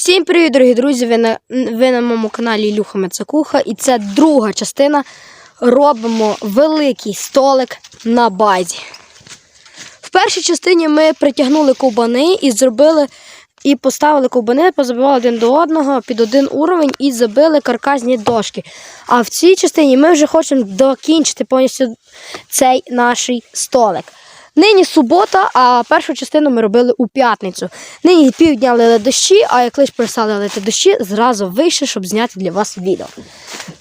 Всім привіт, дорогі друзі! Ви на, ви на моєму каналі Ілюха Мецакуха, і це друга частина. Робимо великий столик на базі. В першій частині ми притягнули ковбани і зробили і поставили ковбани, позабивали один до одного під один уровень і забили каркасні дошки. А в цій частині ми вже хочемо докінчити повністю цей наш столик. Нині субота, а першу частину ми робили у п'ятницю. Нині півдня лили дощі, а як лише перестали лити дощі, зразу вийшли, щоб зняти для вас відео.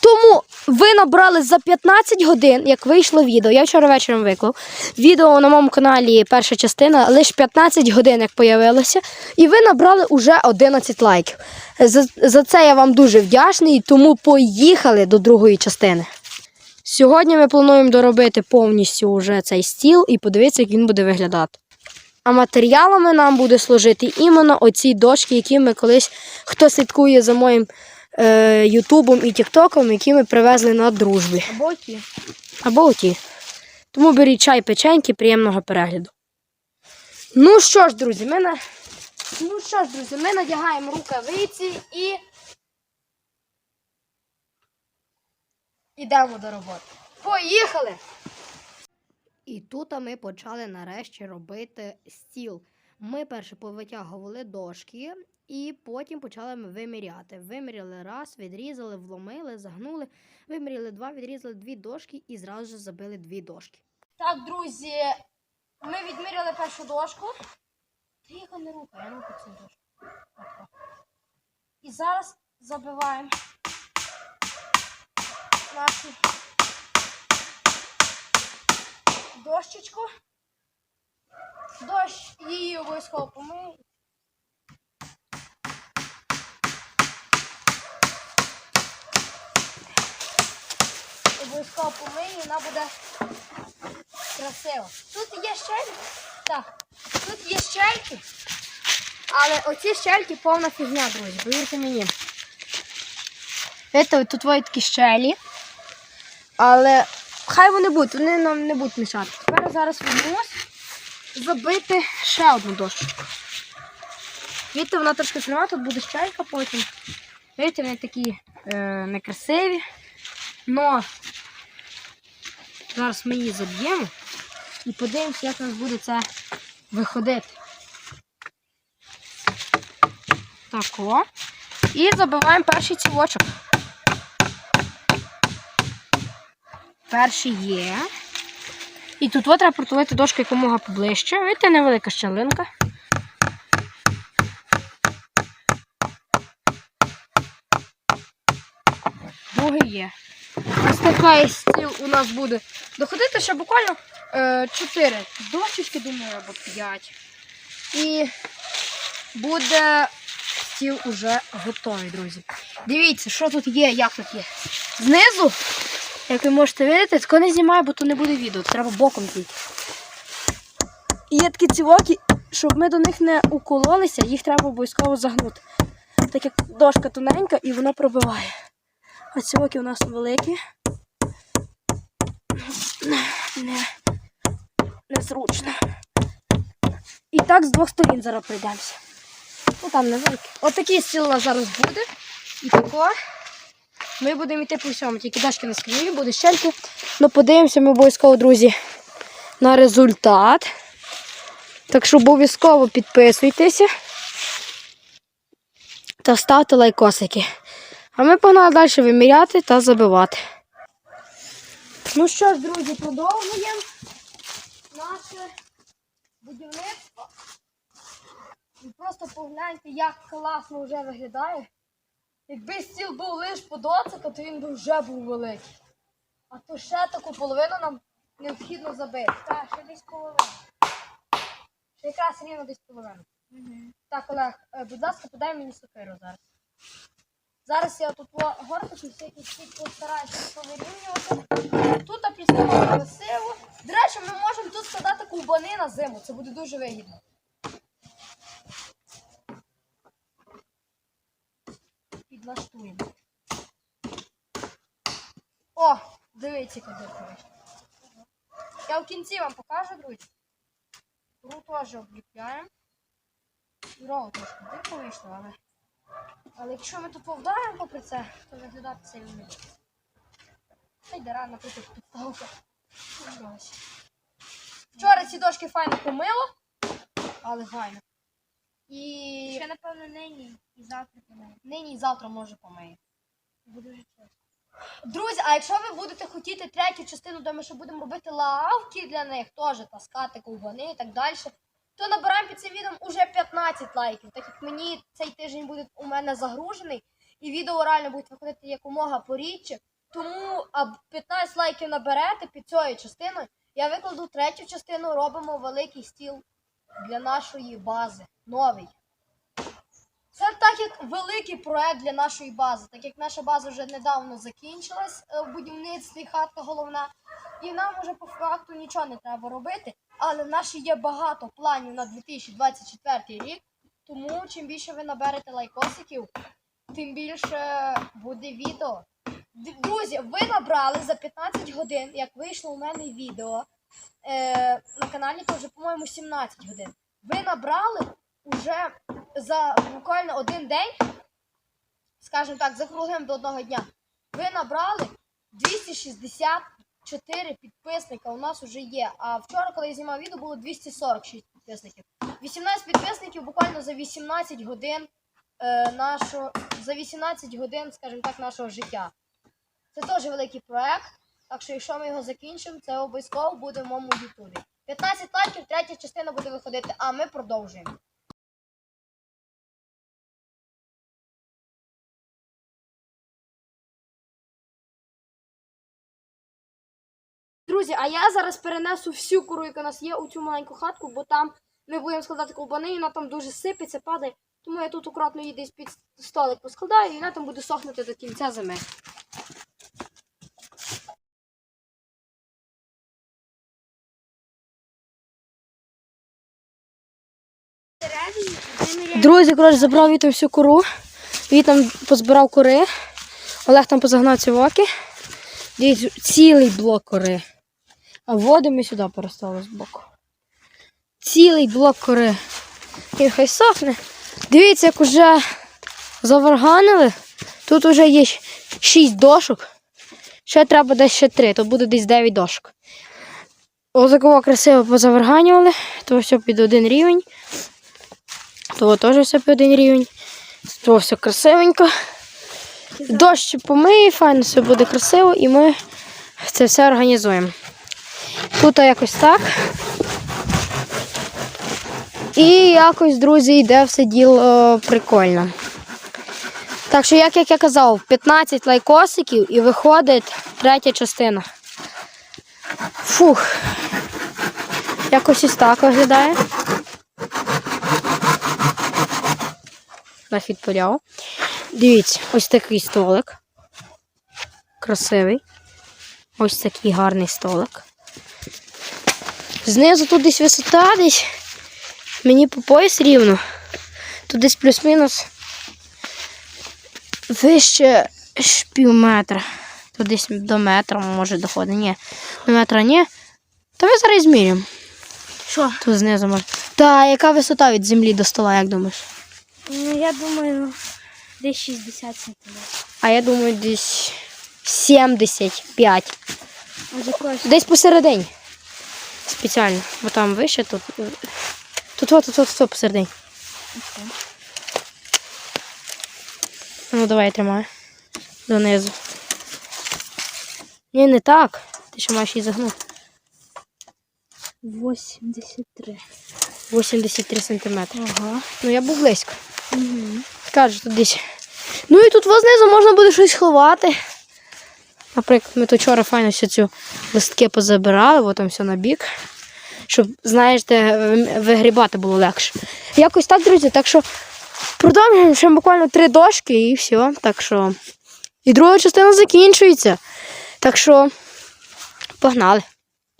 Тому ви набрали за 15 годин, як вийшло відео. Я вчора вечором виклав. Відео на моєму каналі перша частина, лише 15 годин, як появилося, і ви набрали уже 11 лайків. За, за це я вам дуже вдячний, тому поїхали до другої частини. Сьогодні ми плануємо доробити повністю вже цей стіл і подивитися, як він буде виглядати. А матеріалами нам буде служити іменно оці дошки, які ми колись хто слідкує за моїм е, Ютубом і Тіктоком, які ми привезли на дружбі. Або ті. Або оті. Тому беріть чай печеньки, приємного перегляду. Ну що ж, друзі, ми на... ну що ж, друзі, ми надягаємо рукавиці і. Ідемо до роботи. Поїхали! І тут ми почали нарешті робити стіл. Ми перше повитягували дошки і потім почали виміряти. Виміряли раз, відрізали, вломили, загнули, виміряли два, відрізали дві дошки і зразу ж забили дві дошки. Так, друзі, ми відміряли першу дошку. Тихо не рука, я руку цю дошку. І зараз забиваємо нашу дощечку. Дощ її обов'язково помиє. Обов'язково помиє, вона буде красива. Тут є щельки. Так, тут є щельки. Але оці щельки повна фігня, друзі, повірте мені. Це тут твої такі щелі. Але хай вони будуть, вони нам не будуть мішати. Тепер зараз візьмусь забити ще одну дощечку. Видите, вона трошки пряма, тут буде щелька потім. Видите, вони такі е, некрасиві. Но зараз ми її заб'ємо і подивимося, як у нас буде це виходити. Так, о. І забиваємо перший цівочок. Перший є. І тут треба протулити дошку якомога поближче. Видите, невелика щелинка. Другий є. Ось такий стіл у нас буде доходити ще буквально е, 4 дощечки, думаю, або 5. І буде стіл уже готовий, друзі. Дивіться, що тут є, як тут є. Знизу, як ви можете видіти, тако не знімаю, бо то не буде відео, треба боком тільки. І є такі цівоки, щоб ми до них не укололися, їх треба обов'язково загнути. Так як дошка тоненька і воно пробиває. А цівоки у нас великі. Не, незручно. І так з двох сторін зараз прийдемося. Ну там невелике. Отакий у нас зараз буде. І тако. Ми будемо йти по всьому, тільки дашки на скрині, буде щельки. Ну подивимося ми обов'язково, друзі, на результат. Так що обов'язково підписуйтеся та ставте лайкосики. А ми погнали далі виміряти та забивати. Ну що ж, друзі, продовжуємо наше будівництво. І просто погляньте, як класно вже виглядає. Якби стіл був лише по доцика, то він би вже був великий. А то ще таку половину нам необхідно забити. Так, ще десь половину. Ще якраз рівно десь половину. Так, Олег, е, будь ласка, подай мені сокиру зараз. Зараз я тут горточку всякі всі постараюся повирівнювати. Тут апресково красиво. До речі, ми можемо тут складати ковбани на зиму. Це буде дуже вигідно. Підлаштуємо. О, дивіться, дирка. Я в кінці вам покажу, друзі. Ру теж обліпляємо. Здорово трошки дирка вийшла, але Але якщо ми тут повдаємо попри це, то виглядати це буде. Та рано тут підставка. Вчора ці дошки файно помило, але файно. І Ще, напевно, нині і завтра помаю. нині і завтра може помиє. Буде дуже чесно. Друзі, а якщо ви будете хотіти третю частину, де ми ще будемо робити лавки для них, теж таскати ковбани і так далі, то набираємо під цим відео уже 15 лайків, так як мені цей тиждень буде у мене загружений, і відео реально буде виходити якомога порідше. Тому а 15 лайків наберете під цією частиною. Я викладу третю частину, робимо великий стіл для нашої бази. Новий. Це так як великий проект для нашої бази, так як наша база вже недавно закінчилась е, в будівництві, хатка головна, і нам вже по факту нічого не треба робити. Але в нас є багато планів на 2024 рік. Тому чим більше ви наберете лайкосиків, тим більше буде відео. Друзі, ви набрали за 15 годин, як вийшло у мене відео е, на каналі, вже, по-моєму, 17 годин. Ви набрали уже за буквально один день, скажімо так, закруглим до одного дня, ви набрали 264 підписника у нас вже є. А вчора, коли я знімав відео, було 246 підписників. 18 підписників буквально за 18 годин е, нашого, за 18 годин, скажімо так, нашого життя. Це теж великий проект. Так що, якщо ми його закінчимо, це обов'язково буде в моєму ютубі. 15 лайків, третя частина буде виходити, а ми продовжуємо. Друзі, а я зараз перенесу всю куру, яка у нас є, у цю маленьку хатку, бо там ми будемо складати ковбани, і вона там дуже сипеться, падає. Тому я тут акуратно її десь під столик поскладаю, і вона там буде сохнути до кінця зими. Друзі, коротше, забрав Вітом всю куру. Вітам позбирав кури. Олег там позагнав ці воки. Дивіться, цілий блок кори. А води ми сюди перестали з боку. Цілий блок кори. І хай сохне. Дивіться, як уже заварганили. Тут вже є 6 дошок. Ще треба десь ще 3, то буде десь 9 дошок. Ось такого красиво позаварганювали, то все під один рівень. То теж все під один рівень. То все красивенько. Дощ помиє, файно все буде красиво, і ми це все організуємо. Тут якось так. І якось, друзі, йде все діло прикольно. Так що, як, як я казав, 15 лайкосиків і виходить третя частина. Фух. Якось ось так виглядає. Нафіг поряв. Дивіться, ось такий столик. Красивий. Ось такий гарний столик. Знизу тут десь висота, десь мені по пояс рівно. Тут десь плюс-мінус вище пів метра. Тут десь до метра може доходить. Ні, до метра ні. Та ми зараз зміряємо. Що? Тут знизу може. Та яка висота від землі до стола, як думаєш? Ну, я думаю, десь 60 сантиметрів. А я думаю, десь 75. Ось якось. Десь посередині. Спеціально. Бо там вище, тут. Тут, тут, тут, тут посередині. Ну, давай я тримаю. Донизу. Ні, не так. Ти ще маєш її загнути. 83. 83 сантиметри. Ага. Ну, я був близько. Угу. Кажу, тут десь. Ну і тут знизу можна буде щось ховати. Наприклад, ми тут вчора файно всю цю листки позабирали, бо там все на бік. Щоб, знаєте, ви- вигрібати було легше. Якось так, друзі. Так що продовжуємо ще буквально три дошки і все. Так що. І друга частина закінчується. Так що погнали.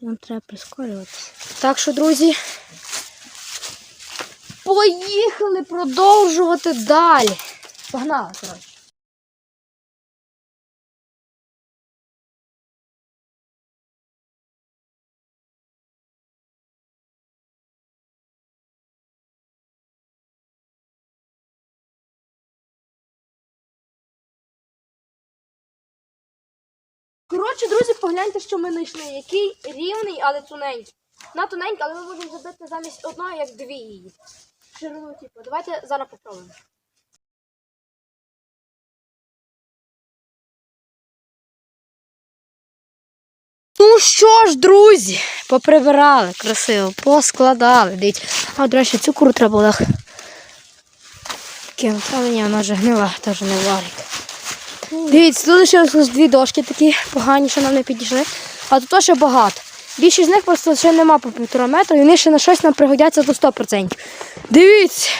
Нам треба прискорюватися. Так що, друзі, Поїхали продовжувати далі. Погнали, коротше. Коротше, друзі, погляньте, що ми знайшли. Який рівний, але тоненький. На тоненький, але ми можемо забити замість одної, як дві її. Ширину, типу. Давайте зараз попробуємо. Ну що ж, друзі, поприбирали красиво, поскладали. Дивіться. А, до речі, цю куру треба було кинути. Але ні, вона вже гнила, теж не варить. Дивіться, тут лишилось дві дошки такі погані, що нам не підійшли. А тут ще багато. Більшість з них просто ще нема по півтора метра, і вони ще на щось нам пригодяться до 100%. Дивіться.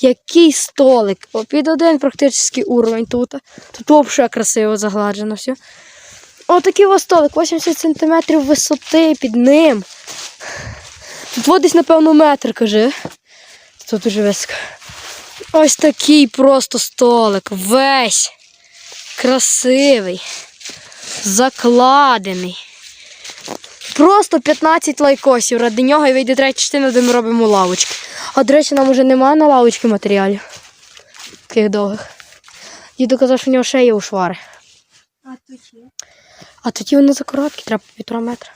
Який столик. О, під один практично уровень тут. Тут взагалі красиво загладжено все. Отакий ось столик, 80 см висоти під ним. Тут от десь, напевно, метр, каже. Тут дуже високо. Ось такий просто столик. Весь красивий, закладений. Просто 15 лайкосів. Ради нього і вийде третя частина, де ми робимо лавочки. А до речі, нам вже немає на лавочки матеріалів. Таких довгих. Діду казав, що в нього ще є ушвари. А тут є. А тоді вони закороткі, треба півтора метра.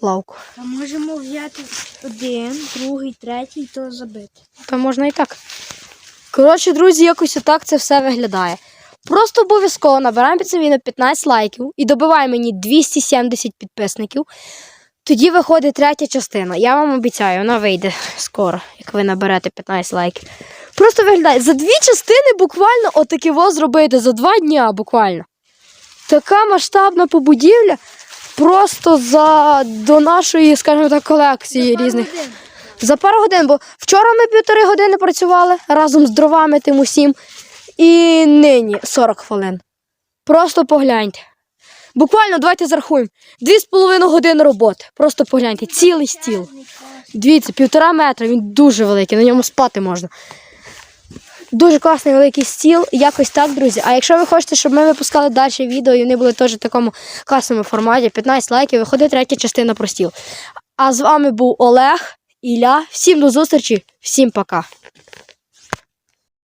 Лавку. А можемо взяти один, другий, третій, то забити. Та можна і так. Коротше, друзі, якось отак це все виглядає. Просто обов'язково набираємо під цим відео 15 лайків і добиваємо мені 270 підписників. Тоді виходить третя частина. Я вам обіцяю, вона вийде скоро, як ви наберете 15 лайків. Просто виглядає. За дві частини буквально отаке во зробити за два дня буквально. Така масштабна побудівля просто за до нашої, скажімо так, колекції різних. За пару годин, бо вчора ми півтори години працювали разом з дровами тим усім. І нині 40 хвилин. Просто погляньте. Буквально давайте зарахуємо. Дві з половиною години роботи. Просто погляньте, цілий стіл. Дивіться, півтора метра, він дуже великий, на ньому спати можна. Дуже класний великий стіл, якось так, друзі. А якщо ви хочете, щоб ми випускали далі відео, і вони були теж в такому класному форматі, 15 лайків, виходить третя частина про стіл. А з вами був Олег, Ілля. Всім до зустрічі, всім пока.